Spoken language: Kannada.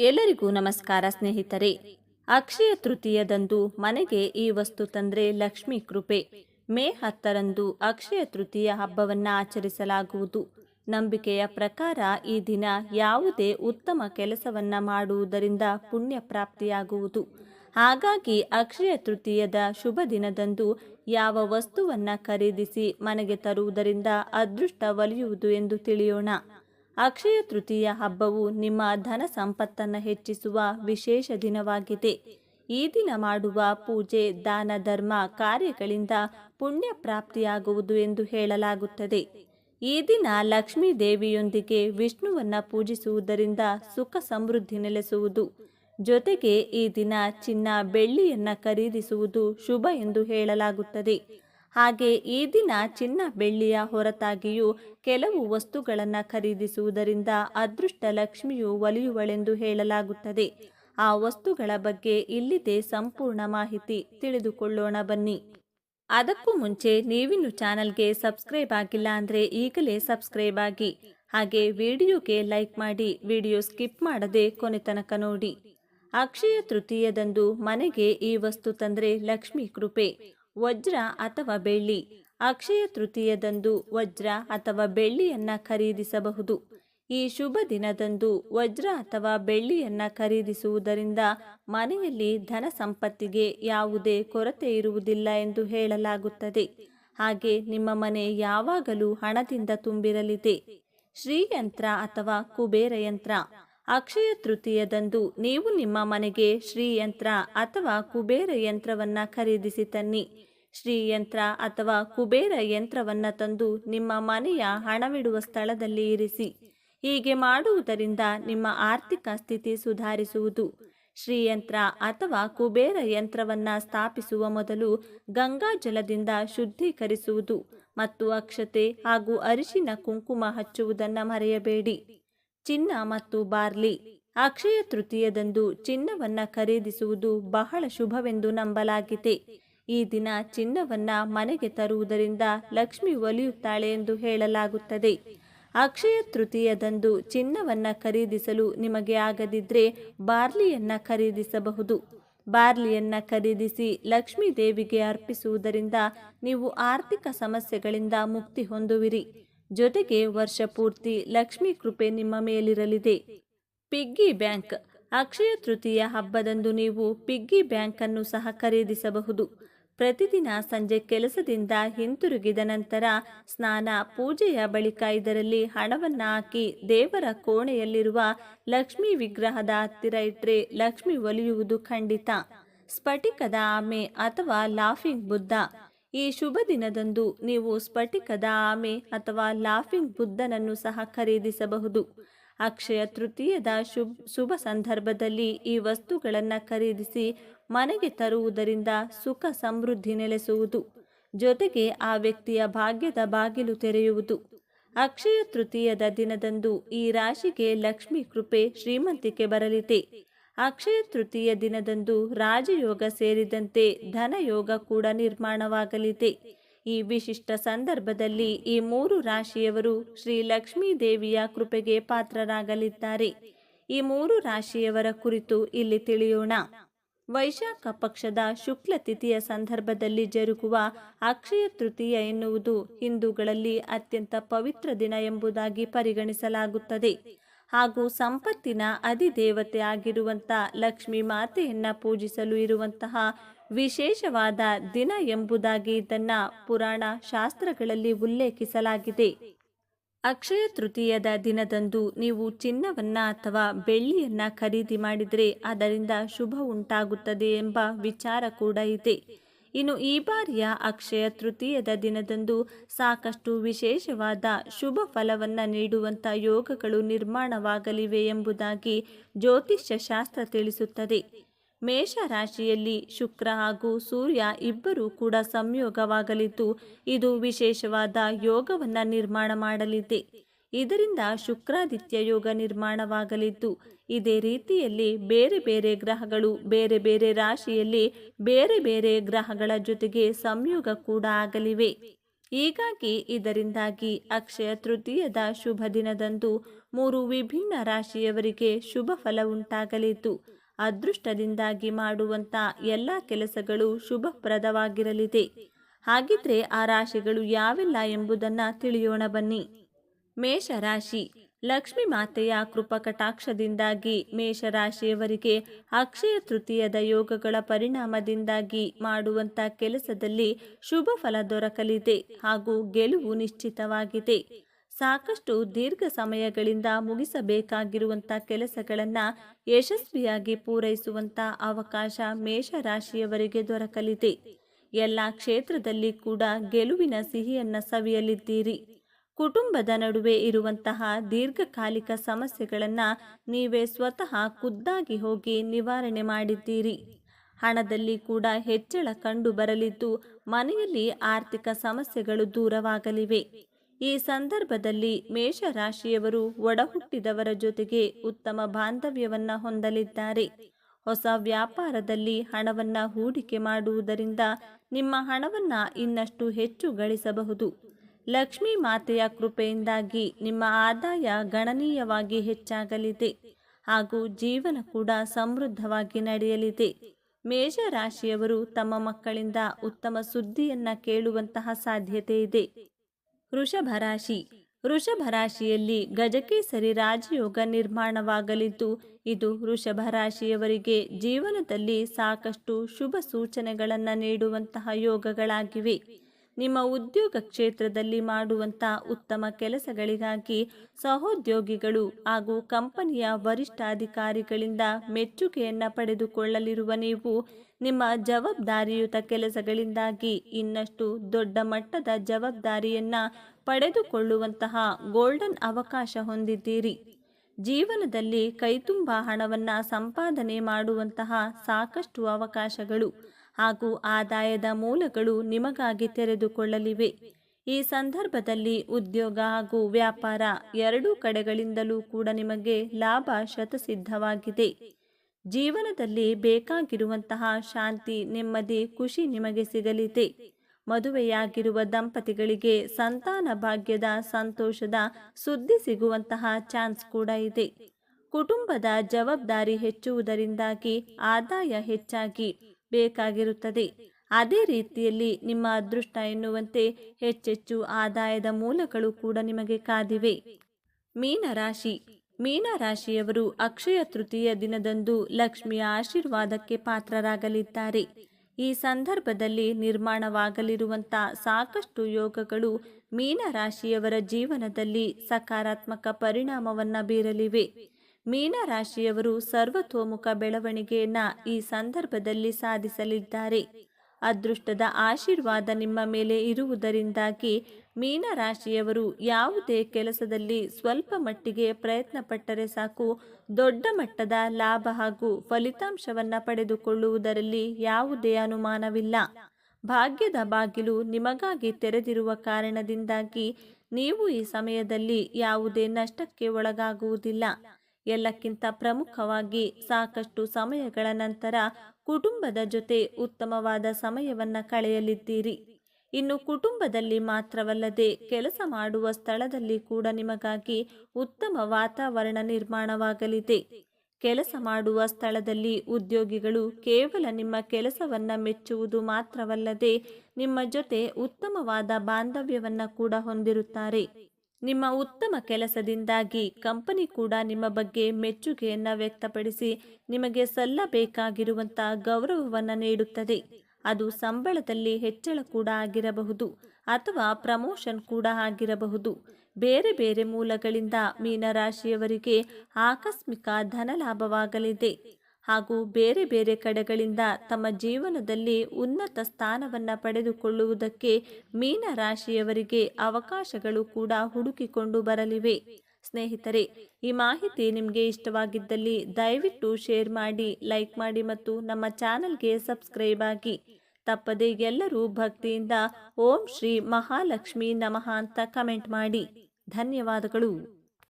ಎಲ್ಲರಿಗೂ ನಮಸ್ಕಾರ ಸ್ನೇಹಿತರೆ. ಅಕ್ಷಯ ತೃತೀಯದಂದು ಮನೆಗೆ ಈ ವಸ್ತು ತಂದ್ರೆ ಲಕ್ಷ್ಮಿ ಕೃಪೆ. ಮೇ ಹತ್ತರಂದು ಅಕ್ಷಯ ತೃತೀಯ ಹಬ್ಬವನ್ನ ಆಚರಿಸಲಾಗುವುದು. ನಂಬಿಕೆಯ ಪ್ರಕಾರ ಈ ದಿನ ಯಾವುದೇ ಉತ್ತಮ ಕೆಲಸವನ್ನ ಮಾಡುವುದರಿಂದ ಪುಣ್ಯ ಪ್ರಾಪ್ತಿಯಾಗುವುದು. ಹಾಗಾಗಿ ಅಕ್ಷಯ ತೃತೀಯದ ಶುಭ ದಿನದಂದು ಯಾವ ವಸ್ತುವನ್ನ ಖರೀದಿಸಿ ಮನೆಗೆ ತರುವುದರಿಂದ ಅದೃಷ್ಟ ಒಲಿಯುವುದು ಎಂದು ತಿಳಿಯೋಣ. ಅಕ್ಷಯ ತೃತೀಯ ಹಬ್ಬವು ನಿಮ್ಮ ಧನ ಸಂಪತ್ತನ್ನು ಹೆಚ್ಚಿಸುವ ವಿಶೇಷ ದಿನವಾಗಿದೆ. ಈ ದಿನ ಮಾಡುವ ಪೂಜೆ, ದಾನ, ಧರ್ಮ ಕಾರ್ಯಗಳಿಂದ ಪುಣ್ಯ ಪ್ರಾಪ್ತಿಯಾಗುವುದು ಎಂದು ಹೇಳಲಾಗುತ್ತದೆ. ಈ ದಿನ ಲಕ್ಷ್ಮೀ ದೇವಿಯೊಂದಿಗೆ ವಿಷ್ಣುವನ್ನು ಪೂಜಿಸುವುದರಿಂದ ಸುಖ ಸಮೃದ್ಧಿ ನೆಲೆಸುವುದು. ಜೊತೆಗೆ ಈ ದಿನ ಚಿನ್ನ ಬೆಳ್ಳಿಯನ್ನು ಖರೀದಿಸುವುದು ಶುಭ ಎಂದು ಹೇಳಲಾಗುತ್ತದೆ. ಹಾಗೆ ಈ ದಿನ ಚಿನ್ನ ಬೆಳ್ಳಿಯ ಹೊರತಾಗಿಯೂ ಕೆಲವು ವಸ್ತುಗಳನ್ನು ಖರೀದಿಸುವುದರಿಂದ ಅದೃಷ್ಟ ಲಕ್ಷ್ಮಿಯು ಒಲಿಯುವಳೆಂದು ಹೇಳಲಾಗುತ್ತದೆ. ಆ ವಸ್ತುಗಳ ಬಗ್ಗೆ ಇಲ್ಲಿದೆ ಸಂಪೂರ್ಣ ಮಾಹಿತಿ ತಿಳಿದುಕೊಳ್ಳೋಣ ಬನ್ನಿ. ಅದಕ್ಕೂ ಮುಂಚೆ ನೀವಿನ್ನು ಚಾನಲ್ಗೆ ಸಬ್ಸ್ಕ್ರೈಬ್ ಆಗಿಲ್ಲ ಅಂದರೆ ಈಗಲೇ ಸಬ್ಸ್ಕ್ರೈಬ್ ಆಗಿ. ಹಾಗೆ ವಿಡಿಯೋಗೆ ಲೈಕ್ ಮಾಡಿ, ವಿಡಿಯೋ ಸ್ಕಿಪ್ ಮಾಡದೆ ಕೊನೆ ತನಕ ನೋಡಿ. ಅಕ್ಷಯ ತೃತೀಯದಂದು ಮನೆಗೆ ಈ ವಸ್ತು ತಂದರೆ ಲಕ್ಷ್ಮಿ ಕೃಪೆ. ವಜ್ರ ಅಥವಾ ಬೆಳ್ಳಿ. ಅಕ್ಷಯ ತೃತೀಯದಂದು ವಜ್ರ ಅಥವಾ ಬೆಳ್ಳಿಯನ್ನು ಖರೀದಿಸಬಹುದು. ಈ ಶುಭ ದಿನದಂದು ವಜ್ರ ಅಥವಾ ಬೆಳ್ಳಿಯನ್ನು ಖರೀದಿಸುವುದರಿಂದ ಮನೆಯಲ್ಲಿ ಧನ ಸಂಪತ್ತಿಗೆ ಯಾವುದೇ ಕೊರತೆ ಇರುವುದಿಲ್ಲ ಎಂದು ಹೇಳಲಾಗುತ್ತದೆ. ಹಾಗೆ ನಿಮ್ಮ ಮನೆ ಯಾವಾಗಲೂ ಹಣದಿಂದ ತುಂಬಿರಲಿದೆ. ಶ್ರೀಯಂತ್ರ ಅಥವಾ ಕುಬೇರ ಯಂತ್ರ. ಅಕ್ಷಯ ತೃತೀಯದಂದು ನೀವು ನಿಮ್ಮ ಮನೆಗೆ ಶ್ರೀಯಂತ್ರ ಅಥವಾ ಕುಬೇರ ಯಂತ್ರವನ್ನ ಖರೀದಿಸಿ ತನ್ನಿ. ಶ್ರೀಯಂತ್ರ ಅಥವಾ ಕುಬೇರ ಯಂತ್ರವನ್ನ ತಂದು ನಿಮ್ಮ ಮನೆಯ ಹಣವಿಡುವ ಸ್ಥಳದಲ್ಲಿ ಇರಿಸಿ. ಹೀಗೆ ಮಾಡುವುದರಿಂದ ನಿಮ್ಮ ಆರ್ಥಿಕ ಸ್ಥಿತಿ ಸುಧಾರಿಸುವುದು. ಶ್ರೀಯಂತ್ರ ಅಥವಾ ಕುಬೇರ ಯಂತ್ರವನ್ನ ಸ್ಥಾಪಿಸುವ ಮೊದಲು ಗಂಗಾ ಜಲದಿಂದ ಶುದ್ಧೀಕರಿಸುವುದು ಮತ್ತು ಅಕ್ಷತೆ ಹಾಗೂ ಅರಿಶಿನ ಕುಂಕುಮ ಹಚ್ಚುವುದನ್ನು ಮರೆಯಬೇಡಿ. ಚಿನ್ನ ಮತ್ತು ಬಾರ್ಲಿ. ಅಕ್ಷಯ ತೃತೀಯದಂದು ಚಿನ್ನವನ್ನ ಖರೀದಿಸುವುದು ಬಹಳ ಶುಭವೆಂದು ನಂಬಲಾಗಿದೆ. ಈ ದಿನ ಚಿನ್ನವನ್ನ ಮನೆಗೆ ತರುವುದರಿಂದ ಲಕ್ಷ್ಮಿ ಒಲಿಯುತ್ತಾಳೆ ಎಂದು ಹೇಳಲಾಗುತ್ತದೆ. ಅಕ್ಷಯ ತೃತೀಯದಂದು ಚಿನ್ನವನ್ನ ಖರೀದಿಸಲು ನಿಮಗೆ ಆಗದಿದ್ರೆ ಬಾರ್ಲಿಯನ್ನ ಖರೀದಿಸಬಹುದು. ಬಾರ್ಲಿಯನ್ನ ಖರೀದಿಸಿ ಲಕ್ಷ್ಮೀ ದೇವಿಗೆ ಅರ್ಪಿಸುವುದರಿಂದ ನೀವು ಆರ್ಥಿಕ ಸಮಸ್ಯೆಗಳಿಂದ ಮುಕ್ತಿ ಹೊಂದುವಿರಿ. ಜೊತೆಗೆ ವರ್ಷ ಪೂರ್ತಿ ಲಕ್ಷ್ಮೀ ಕೃಪೆ ನಿಮ್ಮ ಮೇಲಿರಲಿದೆ. Piggy bank. ಅಕ್ಷಯ ತೃತೀಯ ಹಬ್ಬದಂದು ನೀವು ಪಿಗ್ಗಿ ಬ್ಯಾಂಕ್ ಅನ್ನು ಸಹ ಖರೀದಿಸಬಹುದು. ಪ್ರತಿದಿನ ಸಂಜೆ ಕೆಲಸದಿಂದ ಹಿಂತಿರುಗಿದ ನಂತರ ಸ್ನಾನ, ಪೂಜೆಯ ಬಳಿಕ ಇದರಲ್ಲಿ ಹಣವನ್ನು ಹಾಕಿ ದೇವರ ಕೋಣೆಯಲ್ಲಿರುವ ಲಕ್ಷ್ಮೀ ವಿಗ್ರಹದ ಹತ್ತಿರ ಇಟ್ಟರೆ ಲಕ್ಷ್ಮಿ ಒಲಿಯುವುದು ಖಂಡಿತ. ಸ್ಫಟಿಕದ ಆಮೆ ಅಥವಾ ಲಾಫಿಂಗ್ ಬುದ್ಧ. ಈ ಶುಭ ದಿನದಂದು ನೀವು ಸ್ಫಟಿಕದ ಆಮೆ ಅಥವಾ ಲಾಫಿಂಗ್ ಬುದ್ಧನನ್ನು ಸಹ ಖರೀದಿಸಬಹುದು. ಅಕ್ಷಯ ತೃತೀಯದ ಶುಭ ಶುಭ ಸಂದರ್ಭದಲ್ಲಿ ಈ ವಸ್ತುಗಳನ್ನು ಖರೀದಿಸಿ ಮನೆಗೆ ತರುವುದರಿಂದ ಸುಖ ಸಮೃದ್ಧಿ ನೆಲೆಸುವುದು, ಜೊತೆಗೆ ಆ ವ್ಯಕ್ತಿಯ ಭಾಗ್ಯದ ಬಾಗಿಲು ತೆರೆಯುವುದು. ಅಕ್ಷಯ ತೃತೀಯದ ದಿನದಂದು ಈ ರಾಶಿಗೆ ಲಕ್ಷ್ಮಿ ಕೃಪೆ ಶ್ರೀಮಂತಿಕೆ ಬರಲಿದೆ. ಅಕ್ಷಯ ತೃತೀಯ ದಿನದಂದು ರಾಜಯೋಗ ಸೇರಿದಂತೆ ಧನಯೋಗ ಕೂಡ ನಿರ್ಮಾಣವಾಗಲಿದೆ. ಈ ವಿಶಿಷ್ಟ ಸಂದರ್ಭದಲ್ಲಿ ಈ ಮೂರು ರಾಶಿಯವರು ಶ್ರೀ ಲಕ್ಷ್ಮೀ ದೇವಿಯ ಕೃಪೆಗೆ ಪಾತ್ರರಾಗಲಿದ್ದಾರೆ. ಈ ಮೂರು ರಾಶಿಯವರ ಕುರಿತು ಇಲ್ಲಿ ತಿಳಿಯೋಣ. ವೈಶಾಖ ಪಕ್ಷದ ಶುಕ್ಲ ತಿಥಿಯ ಸಂದರ್ಭದಲ್ಲಿ ಜರುಗುವ ಅಕ್ಷಯ ತೃತೀಯ ಎನ್ನುವುದು ಹಿಂದೂಗಳಲ್ಲಿ ಅತ್ಯಂತ ಪವಿತ್ರ ದಿನ ಎಂಬುದಾಗಿ ಪರಿಗಣಿಸಲಾಗುತ್ತದೆ. ಹಾಗೂ ಸಂಪತ್ತಿನ ಅಧಿದೇವತೆ ಆಗಿರುವಂಥ ಲಕ್ಷ್ಮಿ ಮಾತೆಯನ್ನ ಪೂಜಿಸಲು ಇರುವಂತಹ ವಿಶೇಷವಾದ ದಿನ ಎಂಬುದಾಗಿ ಇದನ್ನ ಪುರಾಣ ಶಾಸ್ತ್ರಗಳಲ್ಲಿ ಉಲ್ಲೇಖಿಸಲಾಗಿದೆ. ಅಕ್ಷಯ ತೃತೀಯದ ದಿನದಂದು ನೀವು ಚಿನ್ನವನ್ನ ಅಥವಾ ಬೆಳ್ಳಿಯನ್ನ ಖರೀದಿ ಮಾಡಿದರೆ ಅದರಿಂದ ಶುಭ ಉಂಟಾಗುತ್ತದೆ ಎಂಬ ವಿಚಾರ ಕೂಡ ಇದೆ. ಇನ್ನು ಈ ಬಾರಿಯ ಅಕ್ಷಯ ತೃತೀಯದ ದಿನದಂದು ಸಾಕಷ್ಟು ವಿಶೇಷವಾದ ಶುಭ ಫಲವನ್ನು ನೀಡುವಂಥ ಯೋಗಗಳು ನಿರ್ಮಾಣವಾಗಲಿವೆ ಎಂಬುದಾಗಿ ಜ್ಯೋತಿಷ್ಯ ಶಾಸ್ತ್ರ ತಿಳಿಸುತ್ತದೆ. ಮೇಷ ರಾಶಿಯಲ್ಲಿ ಶುಕ್ರ ಹಾಗೂ ಸೂರ್ಯ ಇಬ್ಬರೂ ಕೂಡ ಸಂಯೋಗವಾಗಲಿದ್ದು, ಇದು ವಿಶೇಷವಾದ ಯೋಗವನ್ನು ನಿರ್ಮಾಣ ಮಾಡಲಿದೆ. ಇದರಿಂದ ಶುಕ್ರಾದಿತ್ಯ ಯೋಗ ನಿರ್ಮಾಣವಾಗಲಿದ್ದು, ಇದೇ ರೀತಿಯಲ್ಲಿ ಬೇರೆ ಬೇರೆ ಗ್ರಹಗಳು, ಬೇರೆ ಬೇರೆ ರಾಶಿಯಲ್ಲಿ ಬೇರೆ ಬೇರೆ ಗ್ರಹಗಳ ಜೊತೆಗೆ ಸಂಯೋಗ ಕೂಡ ಆಗಲಿವೆ. ಹೀಗಾಗಿ ಇದರಿಂದಾಗಿ ಅಕ್ಷಯ ತೃತೀಯದ ಶುಭ ದಿನದಂದು ಮೂರು ವಿಭಿನ್ನ ರಾಶಿಯವರಿಗೆ ಶುಭ ಫಲ ಉಂಟಾಗಲಿದ್ದು, ಅದೃಷ್ಟದಿಂದಾಗಿ ಮಾಡುವಂಥ ಎಲ್ಲ ಕೆಲಸಗಳು ಶುಭಪ್ರದವಾಗಿರಲಿದೆ. ಹಾಗಿದ್ರೆ ಆ ರಾಶಿಗಳು ಯಾವೆಲ್ಲ ಎಂಬುದನ್ನು ತಿಳಿಯೋಣ ಬನ್ನಿ. ಮೇಷರಾಶಿ. ಲಕ್ಷ್ಮಿ ಮಾತೆಯ ಕೃಪಕಟಾಕ್ಷದಿಂದಾಗಿ ಮೇಷರಾಶಿಯವರಿಗೆ ಅಕ್ಷಯ ತೃತೀಯದ ಯೋಗಗಳ ಪರಿಣಾಮದಿಂದಾಗಿ ಮಾಡುವಂತ ಕೆಲಸದಲ್ಲಿ ಶುಭ ಫಲ ದೊರಕಲಿದೆ ಹಾಗೂ ಗೆಲುವು ನಿಶ್ಚಿತವಾಗಿದೆ. ಸಾಕಷ್ಟು ದೀರ್ಘ ಸಮಯಗಳಿಂದ ಮುಗಿಸಬೇಕಾಗಿರುವಂಥ ಕೆಲಸಗಳನ್ನು ಯಶಸ್ವಿಯಾಗಿ ಪೂರೈಸುವಂಥ ಅವಕಾಶ ಮೇಷರಾಶಿಯವರಿಗೆ ದೊರಕಲಿದೆ. ಎಲ್ಲ ಕ್ಷೇತ್ರದಲ್ಲಿ ಕೂಡ ಗೆಲುವಿನ ಸಿಹಿಯನ್ನು ಸವಿಯಲಿದ್ದೀರಿ. ಕುಟುಂಬದ ನಡುವೆ ಇರುವಂತಹ ದೀರ್ಘಕಾಲಿಕ ಸಮಸ್ಯೆಗಳನ್ನು ನೀವೇ ಸ್ವತಃ ಖುದ್ದಾಗಿ ಹೋಗಿ ನಿವಾರಣೆ ಮಾಡಿದ್ದೀರಿ. ಹಣದಲ್ಲಿ ಕೂಡ ಹೆಚ್ಚಳ ಕಂಡು ಬರಲಿದ್ದು ಮನೆಯಲ್ಲಿ ಆರ್ಥಿಕ ಸಮಸ್ಯೆಗಳು ದೂರವಾಗಲಿವೆ. ಈ ಸಂದರ್ಭದಲ್ಲಿ ಮೇಷರಾಶಿಯವರು ಒಡಹುಟ್ಟಿದವರ ಜೊತೆಗೆ ಉತ್ತಮ ಬಾಂಧವ್ಯವನ್ನು ಹೊಂದಲಿದ್ದಾರೆ. ಹೊಸ ವ್ಯಾಪಾರದಲ್ಲಿ ಹಣವನ್ನು ಹೂಡಿಕೆ ಮಾಡುವುದರಿಂದ ನಿಮ್ಮ ಹಣವನ್ನು ಇನ್ನಷ್ಟು ಹೆಚ್ಚು ಗಳಿಸಬಹುದು. ಲಕ್ಷ್ಮೀ ಮಾತೆಯ ಕೃಪೆಯಿಂದಾಗಿ ನಿಮ್ಮ ಆದಾಯ ಗಣನೀಯವಾಗಿ ಹೆಚ್ಚಾಗಲಿದೆ ಹಾಗೂ ಜೀವನ ಕೂಡ ಸಮೃದ್ಧವಾಗಿ ನಡೆಯಲಿದೆ. ಮೇಷರಾಶಿಯವರು ತಮ್ಮ ಮಕ್ಕಳಿಂದ ಉತ್ತಮ ಸುದ್ದಿಯನ್ನ ಕೇಳುವಂತಹ ಸಾಧ್ಯತೆ ಇದೆ. ವೃಷಭ ರಾಶಿ. ವೃಷಭ ರಾಶಿಯಲ್ಲಿ ಗಜಕೇಸರಿ ರಾಜಯೋಗ ನಿರ್ಮಾಣವಾಗಲಿದ್ದು, ಇದು ವೃಷಭ ರಾಶಿಯವರಿಗೆ ಜೀವನದಲ್ಲಿ ಸಾಕಷ್ಟು ಶುಭ ಸೂಚನೆಗಳನ್ನು ನೀಡುವಂತಹ ಯೋಗಗಳಾಗಿವೆ. ನಿಮ್ಮ ಉದ್ಯೋಗ ಕ್ಷೇತ್ರದಲ್ಲಿ ಮಾಡುವಂಥ ಉತ್ತಮ ಕೆಲಸಗಳಿಗಾಗಿ ಸಹೋದ್ಯೋಗಿಗಳು ಹಾಗೂ ಕಂಪನಿಯ ವರಿಷ್ಠಾಧಿಕಾರಿಗಳಿಂದ ಮೆಚ್ಚುಗೆಯನ್ನು ಪಡೆದುಕೊಳ್ಳಲಿರುವ ನೀವು ನಿಮ್ಮ ಜವಾಬ್ದಾರಿಯುತ ಕೆಲಸಗಳಿಂದಾಗಿ ಇನ್ನಷ್ಟು ದೊಡ್ಡ ಮಟ್ಟದ ಜವಾಬ್ದಾರಿಯನ್ನ ಪಡೆದುಕೊಳ್ಳುವಂತಹ ಗೋಲ್ಡನ್ ಅವಕಾಶ ಹೊಂದಿದ್ದೀರಿ. ಜೀವನದಲ್ಲಿ ಕೈತುಂಬ ಹಣವನ್ನು ಸಂಪಾದನೆ ಮಾಡುವಂತಹ ಸಾಕಷ್ಟು ಅವಕಾಶಗಳು. ಹಾಗೂ ಆದಾಯದ ಮೂಲಗಳು ನಿಮಗಾಗಿ ತೆರೆದುಕೊಳ್ಳಲಿವೆ. ಈ ಸಂದರ್ಭದಲ್ಲಿ ಉದ್ಯೋಗ ಹಾಗೂ ವ್ಯಾಪಾರ ಎರಡೂ ಕಡೆಗಳಿಂದಲೂ ಕೂಡ ನಿಮಗೆ ಲಾಭ ಶತಸಿದ್ಧವಾಗಿದೆ. ಜೀವನದಲ್ಲಿ ಬೇಕಾಗಿರುವಂತಹ ಶಾಂತಿ, ನೆಮ್ಮದಿ, ಖುಷಿ ನಿಮಗೆ ಸಿಗಲಿದೆ. ಮದುವೆಯಾಗಿರುವ ದಂಪತಿಗಳಿಗೆ ಸಂತಾನ ಭಾಗ್ಯದ ಸಂತೋಷದ ಸುದ್ದಿ ಸಿಗುವಂತಹ ಚಾನ್ಸ್ ಕೂಡ ಇದೆ. ಕುಟುಂಬದ ಜವಾಬ್ದಾರಿ ಹೆಚ್ಚುವುದರಿಂದಾಗಿ ಆದಾಯ ಹೆಚ್ಚಾಗಿ ಬೇಕಾಗಿರುತ್ತದೆ. ಅದೇ ರೀತಿಯಲ್ಲಿ ನಿಮ್ಮ ಅದೃಷ್ಟ ಎನ್ನುವಂತೆ ಹೆಚ್ಚೆಚ್ಚು ಆದಾಯದ ಮೂಲಗಳು ಕೂಡ ನಿಮಗೆ ಕಾದಿವೆ. ಮೀನರಾಶಿ. ಮೀನರಾಶಿಯವರು ಅಕ್ಷಯ ತೃತೀಯ ದಿನದಂದು ಲಕ್ಷ್ಮಿಯ ಆಶೀರ್ವಾದಕ್ಕೆ ಪಾತ್ರರಾಗಲಿದ್ದಾರೆ. ಈ ಸಂದರ್ಭದಲ್ಲಿ ನಿರ್ಮಾಣವಾಗಲಿರುವಂಥ ಸಾಕಷ್ಟು ಯೋಗಗಳು ಮೀನರಾಶಿಯವರ ಜೀವನದಲ್ಲಿ ಸಕಾರಾತ್ಮಕ ಪರಿಣಾಮವನ್ನು ಬೀರಲಿವೆ. ಮೀನರಾಶಿಯವರು ಸರ್ವತೋಮುಖ ಬೆಳವಣಿಗೆಯನ್ನ ಈ ಸಂದರ್ಭದಲ್ಲಿ ಸಾಧಿಸಲಿದ್ದಾರೆ. ಅದೃಷ್ಟದ ಆಶೀರ್ವಾದ ನಿಮ್ಮ ಮೇಲೆ ಇರುವುದರಿಂದಾಗಿ ಮೀನರಾಶಿಯವರು ಯಾವುದೇ ಕೆಲಸದಲ್ಲಿ ಸ್ವಲ್ಪ ಮಟ್ಟಿಗೆ ಪ್ರಯತ್ನ ಪಟ್ಟರೆ ಸಾಕು. ದೊಡ್ಡ ಮಟ್ಟದ ಲಾಭ ಹಾಗೂ ಫಲಿತಾಂಶವನ್ನು ಪಡೆದುಕೊಳ್ಳುವುದರಲ್ಲಿ ಯಾವುದೇ ಅನುಮಾನವಿಲ್ಲ. ಭಾಗ್ಯದ ಬಾಗಿಲು ನಿಮಗಾಗಿ ತೆರೆದಿರುವ ಕಾರಣದಿಂದಾಗಿ ನೀವು ಈ ಸಮಯದಲ್ಲಿ ಯಾವುದೇ ನಷ್ಟಕ್ಕೆ ಒಳಗಾಗುವುದಿಲ್ಲ. ಎಲ್ಲಕ್ಕಿಂತ ಪ್ರಮುಖವಾಗಿ ಸಾಕಷ್ಟು ಸಮಯಗಳ ನಂತರ ಕುಟುಂಬದ ಜೊತೆ ಉತ್ತಮವಾದ ಸಮಯವನ್ನ ಕಳೆಯಲಿದ್ದೀರಿ. ಇನ್ನು ಕುಟುಂಬದಲ್ಲಿ ಮಾತ್ರವಲ್ಲದೆ ಕೆಲಸ ಮಾಡುವ ಸ್ಥಳದಲ್ಲಿ ಕೂಡ ನಿಮಗಾಗಿ ಉತ್ತಮ ವಾತಾವರಣ ನಿರ್ಮಾಣವಾಗಲಿದೆ. ಕೆಲಸ ಮಾಡುವ ಸ್ಥಳದಲ್ಲಿ ಉದ್ಯೋಗಿಗಳು ಕೇವಲ ನಿಮ್ಮ ಕೆಲಸವನ್ನು ಮೆಚ್ಚುವುದು ಮಾತ್ರವಲ್ಲದೆ ನಿಮ್ಮ ಜೊತೆ ಉತ್ತಮವಾದ ಬಾಂಧವ್ಯವನ್ನು ಕೂಡ ಹೊಂದಿರುತ್ತಾರೆ. ನಿಮ್ಮ ಉತ್ತಮ ಕೆಲಸದಿಂದಾಗಿ ಕಂಪನಿ ಕೂಡ ನಿಮ್ಮ ಬಗ್ಗೆ ಮೆಚ್ಚುಗೆಯನ್ನು ವ್ಯಕ್ತಪಡಿಸಿ ನಿಮಗೆ ಸಲ್ಲಬೇಕಾಗಿರುವಂಥ ಗೌರವವನ್ನು ನೀಡುತ್ತದೆ. ಅದು ಸಂಬಳದಲ್ಲಿ ಹೆಚ್ಚಳ ಕೂಡ ಆಗಿರಬಹುದು ಅಥವಾ ಪ್ರಮೋಷನ್ ಕೂಡ ಆಗಿರಬಹುದು. ಬೇರೆ ಬೇರೆ ಮೂಲಗಳಿಂದ ಮೀನರಾಶಿಯವರಿಗೆ ಆಕಸ್ಮಿಕ ಧನ ಲಾಭವಾಗಲಿದೆ ಹಾಗೂ ಬೇರೆ ಬೇರೆ ಕಡೆಗಳಿಂದ ತಮ್ಮ ಜೀವನದಲ್ಲಿ ಉನ್ನತ ಸ್ಥಾನವನ್ನು ಪಡೆದುಕೊಳ್ಳುವುದಕ್ಕೆ ಮೀನರಾಶಿಯವರಿಗೆ ಅವಕಾಶಗಳು ಕೂಡ ಹುಡುಕಿಕೊಂಡು ಬರಲಿವೆ. ಸ್ನೇಹಿತರೆ, ಈ ಮಾಹಿತಿ ನಿಮಗೆ ಇಷ್ಟವಾಗಿದ್ದಲ್ಲಿ ದಯವಿಟ್ಟು ಶೇರ್ ಮಾಡಿ, ಲೈಕ್ ಮಾಡಿ ಮತ್ತು ನಮ್ಮ ಚಾನಲ್ಗೆ ಸಬ್ಸ್ಕ್ರೈಬ್ ಆಗಿ. ತಪ್ಪದೆ ಎಲ್ಲರೂ ಭಕ್ತಿಯಿಂದ ಓಂ ಶ್ರೀ ಮಹಾಲಕ್ಷ್ಮಿ ನಮಃ ಅಂತ ಕಮೆಂಟ್ ಮಾಡಿ. ಧನ್ಯವಾದಗಳು.